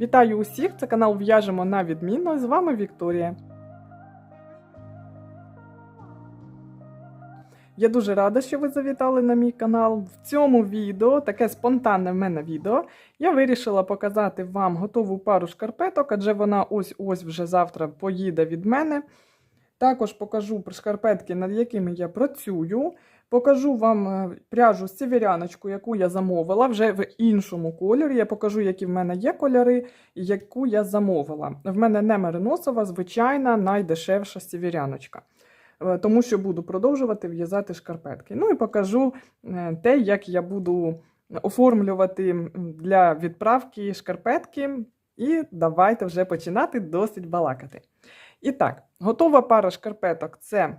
Вітаю усіх! Це канал В'яжемо на відмінно. З вами Вікторія. Я дуже рада, що ви завітали на мій канал. В цьому відео, таке спонтанне в мене відео, я вирішила показати вам готову пару шкарпеток, адже вона ось-ось вже завтра поїде від мене. Також покажу шкарпетки, над якими я працюю. Покажу вам е, пряжу сіверяночку, яку я замовила вже в іншому кольорі. Я покажу, які в мене є кольори яку я замовила. В мене не мериносова, звичайна, найдешевша сіверяночка. Е, Тому що буду продовжувати в'язати шкарпетки. Ну і покажу е, те, як я буду оформлювати для відправки шкарпетки. І давайте вже починати досить балакати. І так, готова пара шкарпеток це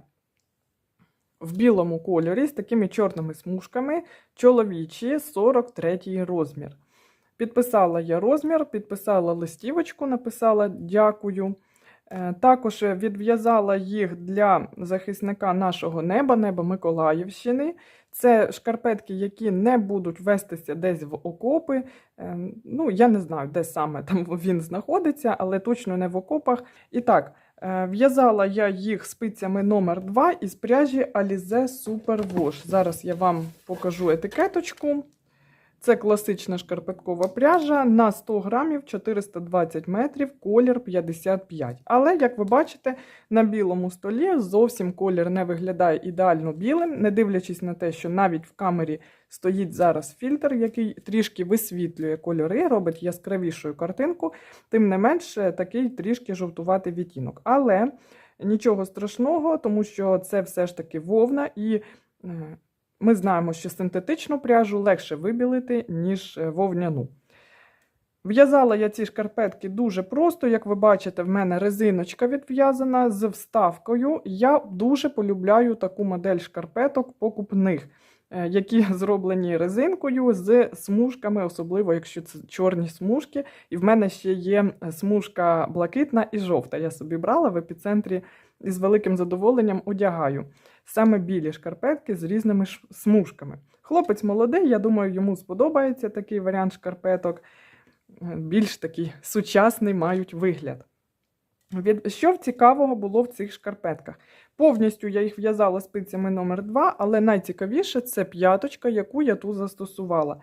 в білому кольорі з такими чорними смужками, чоловічі 43 розмір. Підписала я розмір, підписала листівочку, написала дякую. Е, Також відв'язала їх для захисника нашого неба, неба Миколаївщини. Це шкарпетки, які не будуть вестися десь в окопи. Е, Ну, я не знаю, де саме там він знаходиться, але точно не в окопах. І так, в'язала я їх спицями номер 2 із пряжі Alize Super Wash. Зараз я вам покажу етикеточку. Це класична шкарпеткова пряжа на 100 грамів 420 метрів, колір 55. Але, як ви бачите, на білому столі зовсім колір не виглядає ідеально білим, не дивлячись на те, що навіть в камері стоїть зараз фільтр, який трішки висвітлює кольори, робить яскравішою картинку, тим не менш такий трішки жовтуватий відтінок. Але нічого страшного, тому що це все ж таки вовна і. Е, ми знаємо, що синтетичну пряжу легше вибілити, ніж е, вовняну. В'язала я ці шкарпетки дуже просто, як ви бачите, в мене резиночка відв'язана з вставкою. Я дуже полюбляю таку модель шкарпеток покупних, е, які зроблені резинкою з смужками, особливо якщо це чорні смужки. І в мене ще є смужка блакитна і жовта. Я собі брала в епіцентрі і з великим задоволенням одягаю саме білі шкарпетки з різними смужками. Хлопець молодий, я думаю, йому сподобається такий варіант шкарпеток. Більш такий сучасний мають вигляд. Що цікавого було в цих шкарпетках? Повністю я їх в'язала спицями номер 2 але найцікавіше це п'яточка, яку я тут застосувала.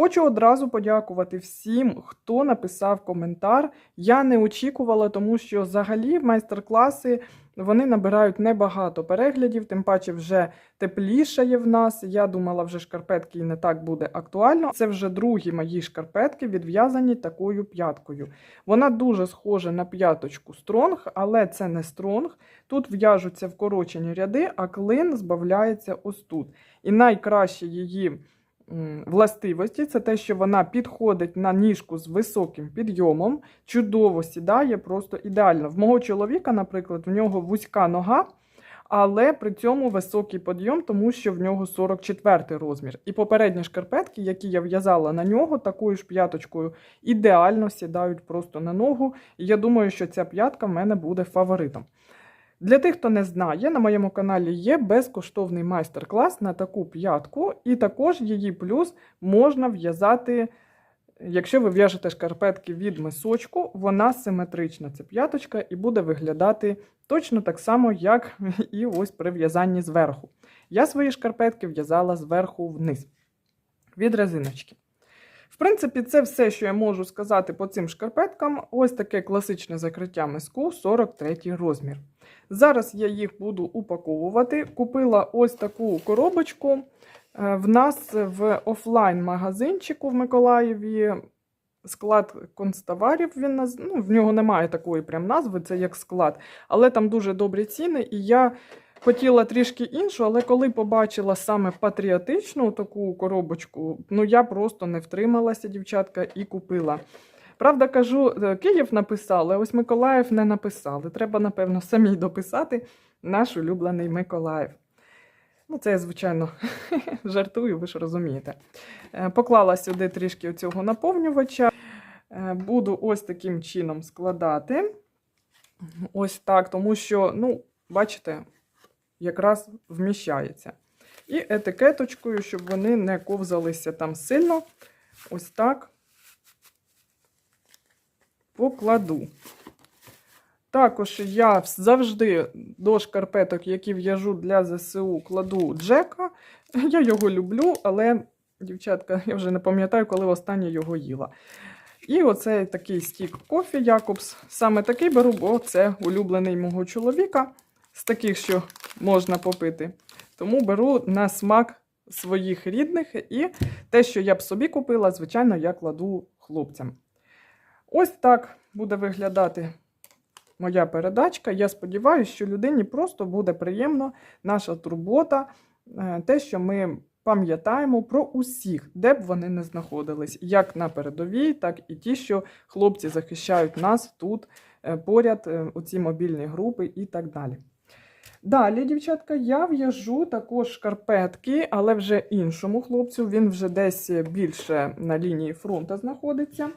Хочу одразу подякувати всім, хто написав коментар. Я не очікувала, тому що взагалі майстер-класи вони набирають небагато переглядів, тим паче вже теплішає в нас. Я думала, вже шкарпетки і не так буде актуально. Це вже другі мої шкарпетки, відв'язані такою п'яткою. Вона дуже схожа на п'яточку стронг, але це не стронг. Тут в'яжуться вкорочені ряди, а клин збавляється ось тут. І найкраще її властивості це те, що вона підходить на ніжку з високим підйомом, чудово сідає, просто ідеально. В мого чоловіка, наприклад, в нього вузька нога, але при цьому високий підйом, тому що в нього 44 розмір. І попередні шкарпетки, які я в'язала на нього, такою ж п'яточкою, ідеально сідають просто на ногу. І я думаю, що ця п'ятка в мене буде фаворитом. Для тих, хто не знає, на моєму каналі є безкоштовний майстер-клас на таку п'ятку, і також її плюс можна в'язати, якщо ви в'яжете шкарпетки від мисочку, вона симетрична, ця п'яточка, і буде виглядати точно так само, як і ось при в'язанні зверху. Я свої шкарпетки в'язала зверху вниз від резиночки. Принципі, це все, що я можу сказати по цим шкарпеткам. Ось таке класичне закриття миску 43 розмір. Зараз я їх буду упаковувати. Купила ось таку коробочку. Е, В нас в офлайн-магазинчику в Миколаєві склад констоварів. Він ну, в нього немає такої прям назви, це як склад. Але там дуже добрі ціни, і я хотіла трішки іншу, але коли побачила саме патріотичну таку коробочку, ну я просто не втрималася, дівчатка, і купила. Правда, кажу, е, Київ написали, ось Миколаїв не написали. Треба, напевно, самій дописати наш улюблений Миколаїв. Ну, це я, звичайно, жартую, ви ж розумієте. Е, Поклала сюди трішки цього наповнювача. Е, Буду ось таким чином складати. Ось так, тому що, ну, бачите, якраз вміщається. І етикеточкою, щоб вони не ковзалися там сильно. Ось так. покладу. Також я завжди до шкарпеток, які в'яжу для ЗСУ, кладу Джека. Я його люблю, але, дівчатка, я вже не пам'ятаю, коли останнє його їла. І оцей такий стік кофі Якобс. Саме такий беру, бо це улюблений мого чоловіка, з таких, що можна попити. Тому беру на смак своїх рідних і те, що я б собі купила, звичайно, я кладу хлопцям. Ось так буде виглядати моя передачка. Я сподіваюся, що людині просто буде приємно наша турбота, е, те, що ми пам'ятаємо про усіх, де б вони не знаходились, як на передовій, так і ті, що хлопці захищають нас тут е, поряд, е, у ці мобільні групи і так далі. Далі, дівчатка, я в'яжу також шкарпетки, але вже іншому хлопцю. Він вже десь більше на лінії фронту знаходиться.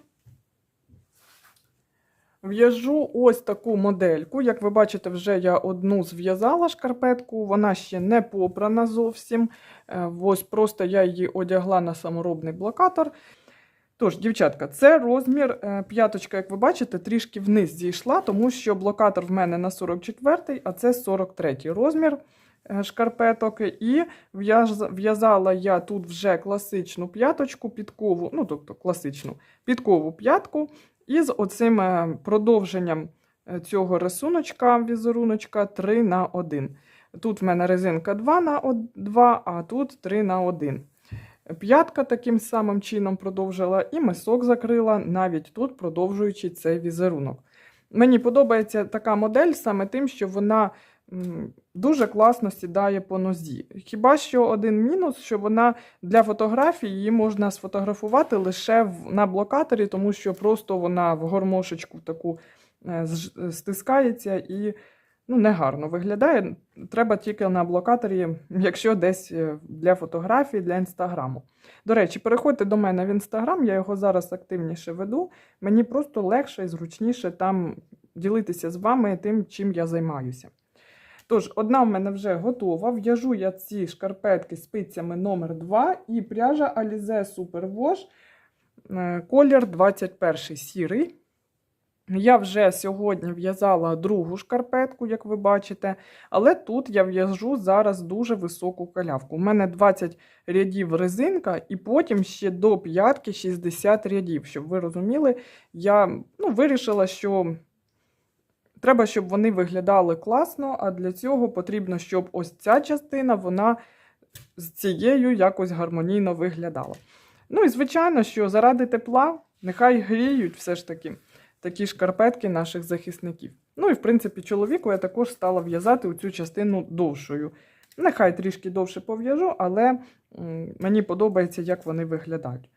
В'яжу ось таку модельку. Як ви бачите, вже я одну зв'язала шкарпетку, вона ще не попрана зовсім. Е, Ось просто я її одягла на саморобний блокатор. Тож, дівчатка, це розмір е, п'яточка, як ви бачите, трішки вниз зійшла, тому що блокатор в мене на 44, а це 43 розмір е, шкарпеток. І в'язала я тут вже класичну п'яточку, підкову, ну тобто класичну підкову п'ятку. І з оцим е, продовженням цього рисуночка, візеруночка 3 на 1. Тут в мене резинка 2 на 2, а тут 3 на 1. П'ятка таким самим чином продовжила, і мисок закрила, навіть тут продовжуючи цей візерунок. Мені подобається така модель саме тим, що вона дуже класно сідає по нозі. Хіба що один мінус, що вона для фотографій її можна сфотографувати лише на блокаторі, тому що просто вона в гормошечку таку е, стискається і ну, негарно виглядає. Треба тільки на блокаторі, якщо десь е, для фотографій, для інстаграму. До речі, переходьте до мене в інстаграм, я його зараз активніше веду. Мені просто легше і зручніше там ділитися з вами тим, чим я займаюся. Тож, одна в мене вже готова. В'яжу я ці шкарпетки спицями номер 2 і пряжа Alize Super Wash, е, колір 21 сірий. Я вже сьогодні в'язала другу шкарпетку, як ви бачите, але тут я в'яжу зараз дуже високу калявку. У мене 20 рядів резинка, і потім ще до п'ятки 60 рядів. Щоб ви розуміли, я ну, вирішила, що треба, щоб вони виглядали класно, а для цього потрібно, щоб ось ця частина вона з цією якось гармонійно виглядала. Ну і звичайно, що заради тепла нехай гріють все ж таки такі шкарпетки наших захисників. Ну і в принципі, чоловіку я також стала в'язати цю частину довшою. Нехай трішки довше пов'яжу, але мені подобається, як вони виглядають.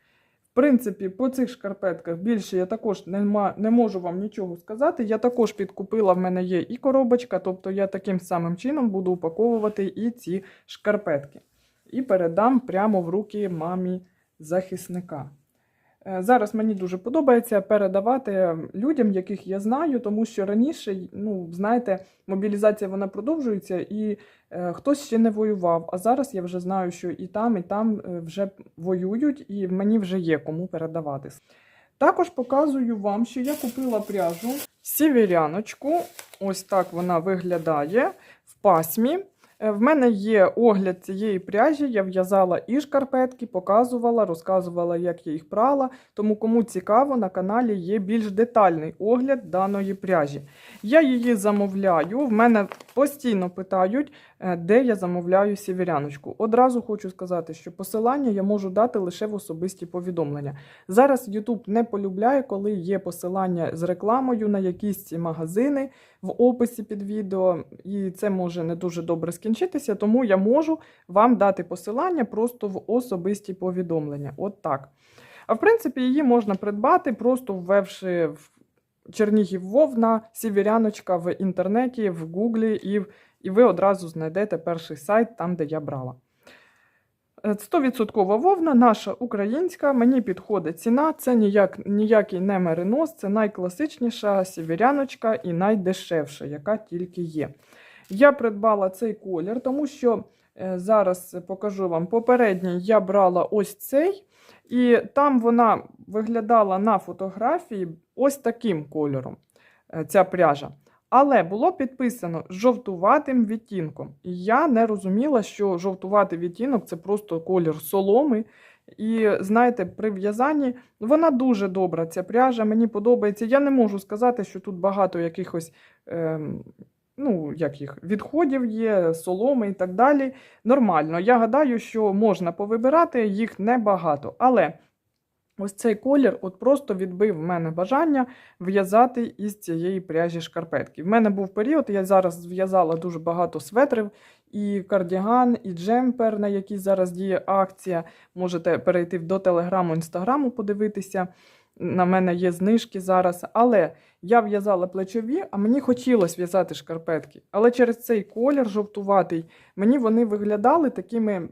В принципі, по цих шкарпетках більше я також не, не можу вам нічого сказати. Я також підкупила, в мене є і коробочка, тобто я таким самим чином буду упаковувати і ці шкарпетки. І передам прямо в руки мамі захисника. Е, Зараз мені дуже подобається передавати людям, яких я знаю, тому що раніше, ну, знаєте, мобілізація вона продовжується, і е, хтось ще не воював. А зараз я вже знаю, що і там, і там е, вже воюють, і мені вже є кому передавати. Також показую вам, що я купила пряжу сіверяночку. Ось так вона виглядає в пасмі. Е, В мене є огляд цієї пряжі. Я в'язала і шкарпетки, показувала, розказувала, як я їх прала. Тому, кому цікаво, на каналі є більш детальний огляд даної пряжі. Я її замовляю. В мене постійно питають, е, де я замовляю сіверяночку. Одразу хочу сказати, що посилання я можу дати лише в особисті повідомлення. Зараз YouTube не полюбляє, коли є посилання з рекламою на якісь ці магазини в описі під відео, і це може не дуже добре скінчитися, тому я можу вам дати посилання просто в особисті повідомлення. От так. А в принципі, її можна придбати, просто ввевши в Чернігів Вовна, Сіверяночка в інтернеті, в Гуглі, і, і ви одразу знайдете перший сайт там, де я брала. Е, 100% вовна, наша українська, мені підходить ціна. Це ніяк, ніякий не меринос, це найкласичніша сіверяночка і найдешевша, яка тільки є. Я придбала цей колір, тому що Е, Зараз покажу вам. Попередній я брала ось цей, і там вона виглядала на фотографії ось таким кольором, е, ця пряжа. Але було підписано жовтуватим відтінком. І я не розуміла, що жовтуватий відтінок це просто колір соломи. І знаєте, при в'язанні вона дуже добра, ця пряжа, мені подобається. Я не можу сказати, що тут багато якихось ем, ну, як їх, відходів є, соломи і так далі. Нормально. Я гадаю, що можна повибирати, їх небагато. Але ось цей колір от просто відбив в мене бажання в'язати із цієї пряжі шкарпетки. В мене був період, я зараз зв'язала дуже багато светрів, і кардіган, і джемпер, на який зараз діє акція. Можете перейти до телеграму, інстаграму, подивитися. На мене є знижки зараз. Але я в'язала плечові, а мені хотілося в'язати шкарпетки. Але через цей колір жовтуватий, мені вони виглядали такими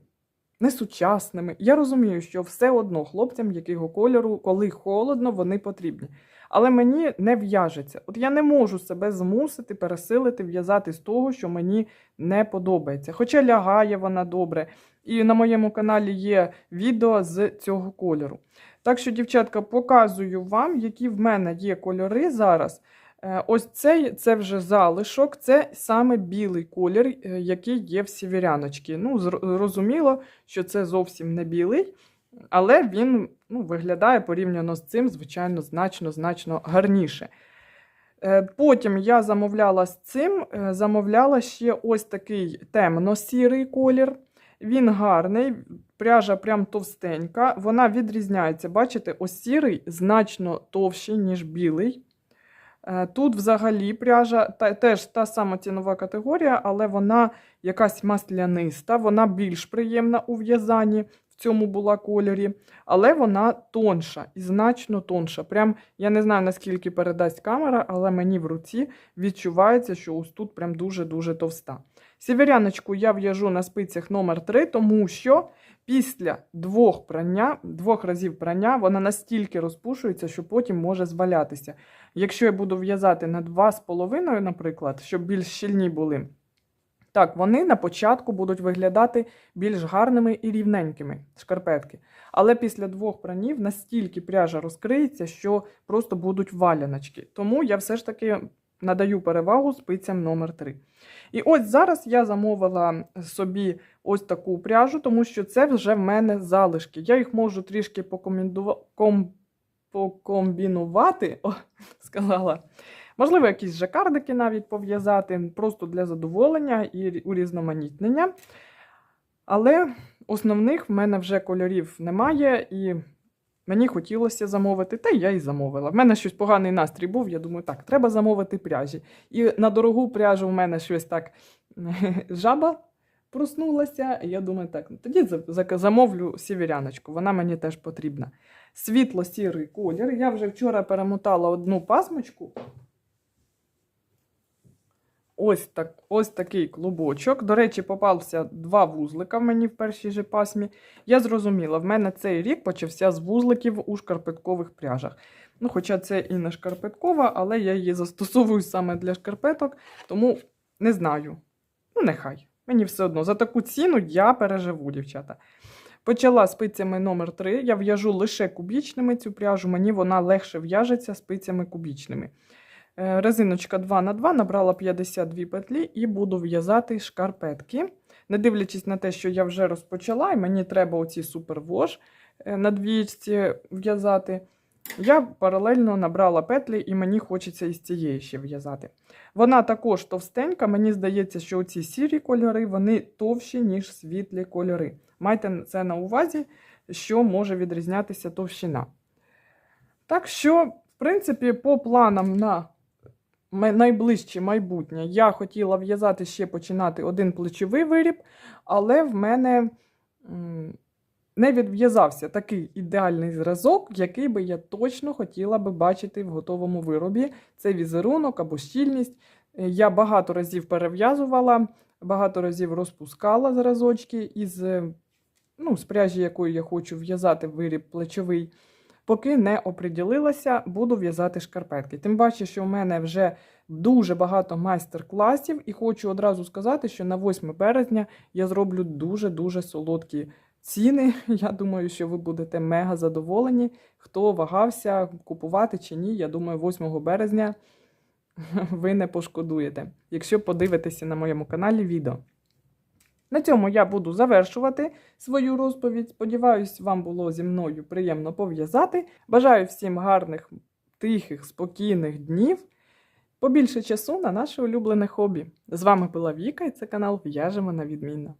несучасними. Я розумію, що все одно хлопцям якого кольору, коли холодно, вони потрібні. Але мені не в'яжеться. От я не можу себе змусити, пересилити, в'язати з того, що мені не подобається. Хоча лягає вона добре. І на моєму каналі є відео з цього кольору. Так що, дівчатка, показую вам, які в мене є кольори зараз. Е, Ось цей це вже залишок, це саме білий колір, е, який є в сівіряночці. Ну, зрозуміло, що це зовсім не білий, але він ну, виглядає порівняно з цим, звичайно, значно-значно гарніше. Е, Потім я замовляла з цим, замовляла ще ось такий темно-сірий колір. Він гарний, пряжа прям товстенька. Вона відрізняється. Бачите, ось сірий значно товщий, ніж білий. Е, Тут взагалі пряжа та, теж та сама цінова категорія, але вона якась масляниста, вона більш приємна у в'язанні. В цьому була кольорі, але вона тонша і значно тонша. Прям я не знаю, наскільки передасть камера, але мені в руці відчувається, що ось тут прям дуже-дуже товста. Сіверяночку я в'яжу на спицях номер 3 тому що після двох прання, двох разів прання вона настільки розпушується, що потім може звалятися. Якщо я буду в'язати на 2,5, наприклад, щоб більш щільні були, так, вони на початку будуть виглядати більш гарними і рівненькими шкарпетки. Але після двох пранів настільки пряжа розкриється, що просто будуть валяночки. Тому я все ж таки надаю перевагу спицям номер 3 І ось зараз я замовила собі ось таку пряжу, тому що це вже в мене залишки. Я їх можу трішки покомбінувати, о, сказала. Можливо, якісь жакардики навіть пов'язати, просто для задоволення і урізноманітнення. Але основних в мене вже кольорів немає, і мені хотілося замовити, та я і замовила. В мене щось поганий настрій був. Я думаю, так, треба замовити пряжі. І на дорогу пряжу в мене щось так жаба проснулася. І я думаю, так, ну, тоді за- за- замовлю сіверяночку, вона мені теж потрібна. Світло-сірий колір. Я вже вчора перемотала одну пасмочку. Ось, так, ось такий клубочок. До речі, попався два вузлика в мені в першій же пасмі. Я зрозуміла, в мене цей рік почався з вузликів у шкарпеткових пряжах. Ну, Хоча це і не шкарпеткова, але я її застосовую саме для шкарпеток, тому не знаю. Ну, нехай. Мені все одно. За таку ціну я переживу, дівчата. Почала спицями номер 3 Я в'яжу лише кубічними цю пряжу, мені вона легше в'яжеться спицями кубічними. Е, Резиночка 2 на 2 набрала 52 петлі і буду в'язати шкарпетки. Не дивлячись на те, що я вже розпочала, і мені треба оці супервож е, на двічці в'язати. Я паралельно набрала петлі, і мені хочеться із цієї ще в'язати. Вона також товстенька, мені здається, що оці сірі кольори вони товщі, ніж світлі кольори. Майте це на увазі, що може відрізнятися товщина. Так що, в принципі, по планам на найближче майбутнє я хотіла в'язати ще починати один плечовий виріб, але в мене не відв'язався такий ідеальний зразок, який би я точно хотіла би бачити в готовому виробі. Це візерунок або щільність. Я багато разів перев'язувала, багато разів розпускала зразочки із, ну, з пряжі, якою я хочу в'язати виріб плечовий. Поки не оприділилася, буду в'язати шкарпетки. Тим паче, що в мене вже дуже багато майстер-класів, і хочу одразу сказати, що на 8 березня я зроблю дуже-дуже солодкі ціни. Я думаю, що ви будете мега задоволені. Хто вагався купувати чи ні, я думаю, 8 березня ви не пошкодуєте, якщо подивитеся на моєму каналі відео. На цьому я буду завершувати свою розповідь. Сподіваюсь, вам було зі мною приємно пов'язати. Бажаю всім гарних, тихих, спокійних днів. Побільше часу на наше улюблене хобі. З вами була Віка і це канал В'яжемо на відмінно.